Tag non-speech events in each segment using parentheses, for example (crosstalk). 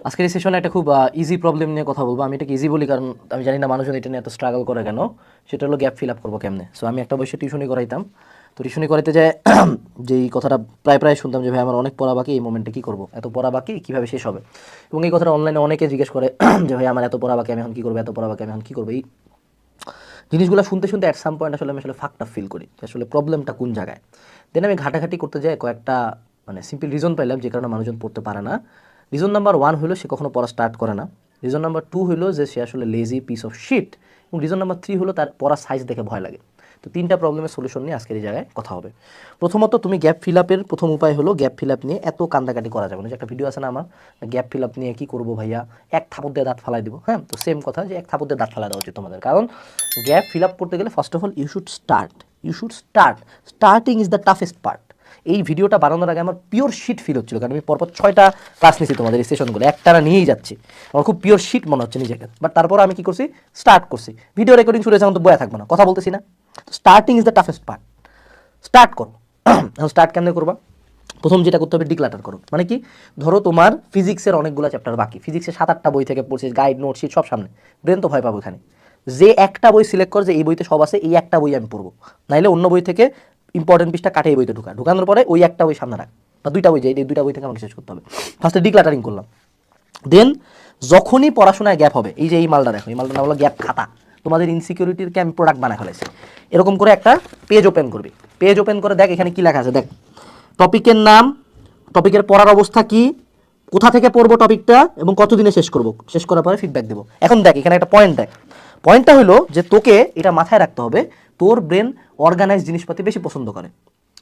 আজকের এই সেশনে একটা খুব ইজি প্রবলেম নিয়ে কথা বলব। আমি এটাকে ইজি বলি কারণ আমি জানি না মানুষজন এটা নিয়ে এত স্ট্রাগল করে কেন। সেটা হলো গ্যাপ ফিল আপ করব কেমনে। সো আমি একটা বসে টিউশনি করাইতাম। তো টিউশনি করাইতে যায় (clears throat) যেই কথাটা প্রায় প্রায় শুনতাম যে, ভাই, আমার অনেক পড়া বাকি, এই মোমেন্টে কী করব? এত পড়া বাকি, কীভাবে শেষ হবে? এবং এই কথাটা অনলাইনে অনেকে জিজ্ঞেস করে (clears throat) যে, ভাই, আমার এত পড়া বাকি, আমি এখন কী করব? এত পড়া বাকি, আমি এখন কী করব? এই জিনিসগুলো শুনতে শুনতে অ্যাট সাম পয়েন্ট আসলে আমি আসলে ফাঁকটা ফিল করি যে, আসলে প্রবলেমটা কোন জায়গায়? দেন আমি ঘাটাঘাটি করতে যাই কয়েকটা মানে সিম্পল রিজন পাইলাম যে, কারণে মানুষজন পড়তে পারে না। রিজন নাম্বার ওয়ান হলো সে কখনো পড়া স্টার্ট করে না। রিজন নাম্বার টু হলো যে সে আসলে লেজি পিস অফ শিট এবং রিজন নাম্বার থ্রি হলো তার পড়া সাইজ দেখে ভয় লাগে। তো তিনটা প্রবলেমের সলিউশন নিয়ে আজকের এই জায়গায় কথা হবে। প্রথমত, তুমি গ্যাপ ফিল আপের প্রথম উপায় হলো গ্যাপ ফিল আপ নিয়ে এত কান্দাকাটি করা যাবে না। যে একটা ভিডিও আছে না আমার গ্যাপ ফিল আপ নিয়ে কী করব ভাইয়া? এক থাপড় দিয়ে দাঁত ফালাই দিব হ্যাঁ? তো সেম কথা যে এক থাপড় দিয়ে দাঁত ফালাই দেওয়া উচিত তোমাদের। কারণ গ্যাপ ফিল আপ করতে গেলে first of all you should start you should start starting is the toughest part এই ভিডিওটা বানানোর আগে আমার পিওর শিট ফিল হচ্ছিল, কারণ আমি পরপর ছয়টা ক্লাস নিয়েছি তোমাদের এই সেশনগুলো একটানা নিয়েই যাচ্ছি। আমার খুব পিওর শিট মনে হচ্ছে নিজেকে। বাট তারপর আমি কি করছি? স্টার্ট করছি। ভিডিও রেকর্ডিং শুরু হয়েছে এখন তো বয়া থাকব না। কথা বলতেছি না। Starting is the toughest part start করো। (clears throat) এখন স্টার্ট কেমনে করবা? প্রথম যেটা করতে হবে ডিক্লাটার করো। মানে কি? ধরো তোমার ফিজিক্সের অনেকগুলো চ্যাপ্টার বাকি। ফিজিক্সের সাত আটটা বই থেকে, পড়ছিস গাইড নোট শিট সব সামনে। ব্রেন তো ভয় পাবো এখানে। যে একটা বই সিলেক্ট কর যে, এই বইতে সব আছে, এই একটা বই আমি পড়ব। নাইলে অন্য বই থেকে ইম্পর্টেন্ট পিসটা কাটে এই বইতে ঢুকা। ঢুকানোর পরে ওই একটা বই সামনে রাখ। বা দুইটা বই যে দুইটা বই থেকে আমাকে শেষ করতে হবে। ফার্স্টে ডিক্লাটারিং করলাম। দেন যখনই পড়াশোনায় গ্যাপ হবে, এই যে এই মালটা দেখো, এই মালটা নাম হলো গ্যাপ খাতা। তোমাদের ইনসিকিউরিটিরকে আমি প্রোডাক্ট বানায় ফেলেছি। এরকম করে একটা পেজ ওপেন করবি। পেজ ওপেন করে দেখ এখানে কি লেখা আছে। দেখ টপিকের নাম টপিকের পড়ার অবস্থা কি, কোথা থেকে পড়ব টপিকটা এবং কতদিনে শেষ করব। শেষ করার পরে ফিডব্যাক দেবো। এখন দেখ, এখানে একটা পয়েন্ট দেখ। পয়েন্টটা হলো যে তোকে এটা মাথায় রাখতে হবে তোর ব্রেন অর্গানাইজ জিনিসপাতি বেশি পছন্দ করে।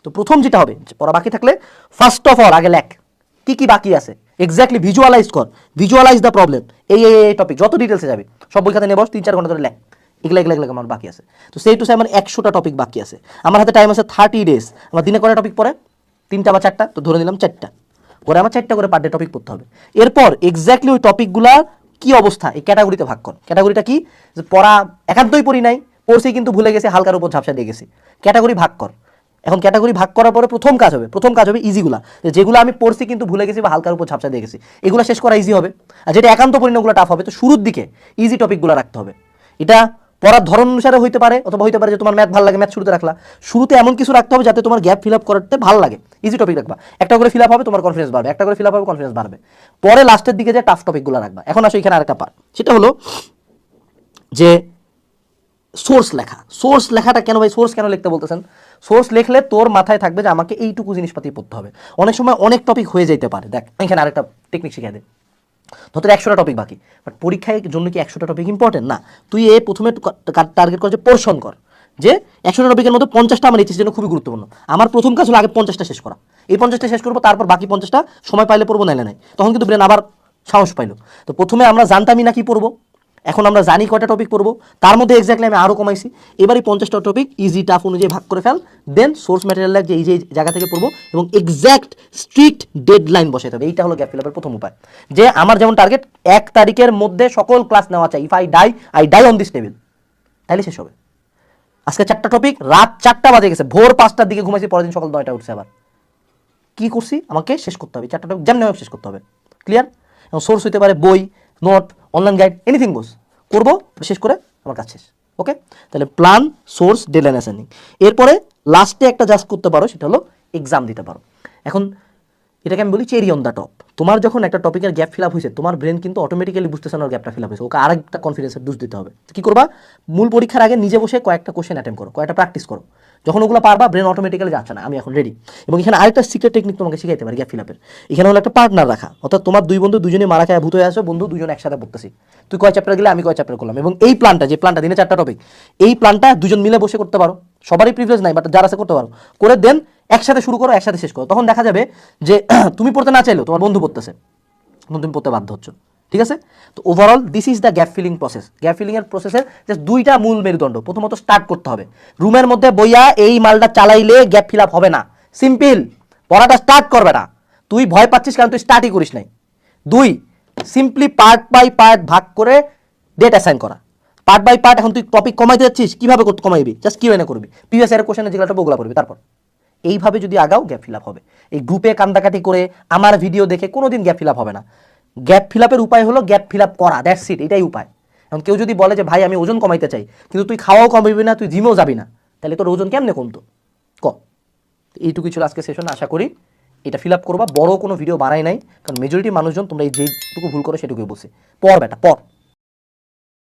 তো প্রথম যেটা হবে পড়া বাকি থাকলে ফার্স্ট অফ অল আগে লেখ, কি কি বাকি আছে? এক্স্যাক্টলি ভিজুয়ালাইজ কর ভিজুয়ালাইজ দ্য প্রবলেম এই এই টপিক যত ডিটেলসে যাবে, সব বই খাতে নিয়ে বস, তিন, চার ঘণ্টা ধরে লেখ, এগুলো এগুলো এগুলো আমার বাকি আছে। তো সেই টু আমার একশোটা টপিক বাকি আছে। আমার হাতে টাইম আছে থার্টি ডেজ আমার দিনে কটা টপিক পড়ে? তিনটা বা চারটা? তো ধরে নিলাম চারটা। পরে আমার চারটা করে পার ডে টপিক পড়তে হবে। এরপর এক্স্যাক্টলি ওই টপিকগুলা কি অবস্থা, এই ক্যাটাগরিতে ভাগ কর। ক্যাটাগরিটা কি? যে পড়া একান্তই পড়ি নাই পড়ছি কিন্তু ভুলে গেছি, হালকার উপর ঝাপসা দিয়ে গেছি। ক্যাটাগরি ভাগ কর। এখন ক্যাটাগরি ভাগ করার পরে প্রথম কাজ হবে, প্রথম কাজ হবে ইজিগুলা যেগুলো আমি পড়ছি কিন্তু ভুলে গেছি বা হালকার উপর ঝাপসা দিয়ে গেছি, এগুলো শেষ করা ইজি হবে। আর যেটা একান্ত ওগুলো টাফ হবে, তো শুরুর দিকে ইজি টপিকগুলো রাখতে হবে। এটা পড়ার ধরন অনুসারে হইতে পারে, অথবা হইতে পারে যে তোমার ম্যাথ ভালো লাগে, ম্যাথ শুরুতে রাখলা। শুরুতে এমন কিছু রাখতে হবে যাতে তোমার গ্যাপ ফিল আপ করতে ভালো লাগে। ইজি টপিক রাখবা। একটা করে ফিল আপ হবে, তোমার কনফিডেন্স বাড়বে। একটা করে ফিল আপ হবে কনফিডেন্স বাড়বে। পরে লাস্টের দিকে যে টাফ টপিকগুলো রাখবা। এখন আসো এখানে আরেকটা পার্ট সেটা হলো যে সোর্স লেখা। সোর্স লেখাটা কেন ভাই? সোর্স কেন লিখতে বলতেছেন? সোর্স লিখলে তোর মাথায় থাকবে যে আমাকে এইটুকু জিনিসপাতি পড়তে হবে। অনেক সময় অনেক টপিক হয়ে যেতে পারে। দেখ, এখানে আরেকটা টেকনিক শিখিয়ে দে। ধর একশোটা টপিক বাকি। বাট পরীক্ষায় জন্য কি একশোটা টপিক ইম্পর্টেন্ট না। তুই এ প্রথমে টার্গেট কর যে পোর্শন কর। যে একশোটা টপিকের মধ্যে পঞ্চাশটা আমার এইচএস জন্য খুবই গুরুত্বপূর্ণ। আমার প্রথম কাজ হলো আগে পঞ্চাশটা শেষ করা। এই পঞ্চাশটা শেষ করব তারপর বাকি পঞ্চাশটা সময় পাইলে পড়ব, নাইলে নাই। তখন কিন্তু ব্রেন আবার সাহস পাইলো। তো প্রথমে আমরা জানতামই না কি পড়ব। এখন আমরা জানি কয়টা টপিক পড়ব। তার মধ্যে এক্স্যাক্টলি আমি আরও কমাইছি। এবার পঞ্চাশটা টপিক ইজি টাফ অনুযায়ী ভাগ করে ফেল। দেন সোর্স ম্যাটেরিয়াল যে এই যে জায়গা থেকে পড়ব এবং এক্স্যাক্ট স্ট্রিক্ট ডেড লাইন বসাইতে হবে। এইটা হলো গ্যাপ ফিল প্রথম উপায়। যে আমার যেমন টার্গেট এক তারিখের মধ্যে সকল ক্লাস নেওয়া চাই। If I die I die on this table তাহলে শেষ হবে। আজকে চারটা টপিক রাত চারটা বাজে গেছে। ভোর পাঁচটার দিকে ঘুমাইছি পরের দিন সকাল নয়টা উঠছে আবার। কি করছি? আমাকে শেষ করতে হবে। চারটা টপিক যেমন শেষ করতে হবে। ক্লিয়ার এবং সোর্স হইতে পারে বই note online guide anything goes করব, শেষ করে আমার কাজ শেষ ওকে তাহলে প্ল্যান সোর্স ডেলাইন অ্যাসাইনিং এরপরে লাস্টে একটা জাস্ট করতে পারো, সেটা হলো এক্সাম দিতে পারো। এখন এটাকে আমি বলি চেরি অন দ্য টপ তোমার যখন একটা টপিকের গ্যাপ ফিল আপ হয়েছে, তোমার ব্রেন কিন্তু অটোমেটিক্যালি বুঝতেছে না গ্যাপটা ফিল আপ হয়েছে। ওকে আরেকটা কনফিডেন্সের ডুজ দিতে হবে। কি করবা? মূল পরীক্ষার আগে নিজে বসে কয়েকটা কোশ্চেন অ্যাটেম্প করো, কয়েকটা প্র্যাকটিস করো। যখন ওগুলো পারবা ব্রেন অটোমেটিক্যালি যাচ্ছে না। আমি এখন রেডি এবং এখানে আরেকটা সিক্রেট টেকনিক তোমাকে শিখাইতে পারি গ্যাপ ফিল আপের এখানে হলো একটা পার্টনার রাখা। অর্থাৎ তোমার দুই বন্ধু দুজনে মারা খায় ভূত হয়ে আসো, বন্ধু দুজন একসাথে পড়তেছি তুই কয় চ্যাপ্টার গেলে, আমি কয় চ্যাপ্টার করলাম। এবং এই প্ল্যানটা যে প্ল্যানটা দিনে চারটা টপিক এই প্ল্যানটা দুজন মিলে বসে করতে পারো। সবারই প্রিভিলেজ নাই বাট যারা আছে করতে পারো। করে দেন একসাথে শুরু করো, একসাথে শেষ করো। তখন দেখা যাবে যে, (clears throat) তুমি পড়তে না চাইলেও তোমার বন্ধু পড়তেছে। তুমি পড়তে বাধ্য হচ্ছ। ঠিক আছে? তো overall this is the gap filling process gap filling এর প্রসেসের জাস্ট দুইটা মূল মেরুদণ্ড। প্রথমত স্টার্ট করতে হবে। রুমের মধ্যে বইয়া এই মালটা চালাইলে গ্যাপ ফিল আপ হবে না। সিম্পল পড়াটা স্টার্ট করবে না। তুই ভয় পাচ্ছিস কারণ তুই স্টার্টই করিস নাই। দুই সিম্পলি পার্ট বাই পার্ট ভাগ করে ডেট অ্যাসাইন করা। পার্ট বাই পার্ট এখন তুই টপিক কমাইতে যাচ্ছিস, কীভাবে কমাইবি? জাস্ট কি এনে করবি? প্রিভিয়াস ইয়ারের কোশ্চেনে যেগুলো ওগুলো করবি তারপর। এইভাবে যদি আগাও গ্যাপ ফিল আপ হবে। এই গ্রুপে কান্দাকাটি করে আমার ভিডিও দেখে কোনোদিন গ্যাপ ফিল আপ হবে না। গ্যাপ ফিল আপের উপায় হলো গ্যাপ ফিল আপ করা দ্যাটস ইট এটাই উপায়। এখন কেউ যদি বলে যে, ভাই, আমি ওজন কমাইতে চাই, কিন্তু তুই খাওয়াও কমাবি না, তুই জিমেও যাবি না, তাহলে তোর ওজন কেমনে কমতো? ক। এইটুকু ছিল আজকে সেশন আশা করি এটা ফিল আপ করবা। বড় কোনো ভিডিও বানাই নাই, কারণ মেজরিটি মানুষজন তোমরা এই যেটুকু ভুল করো সেটুকুই বসে পর বেটা, পর।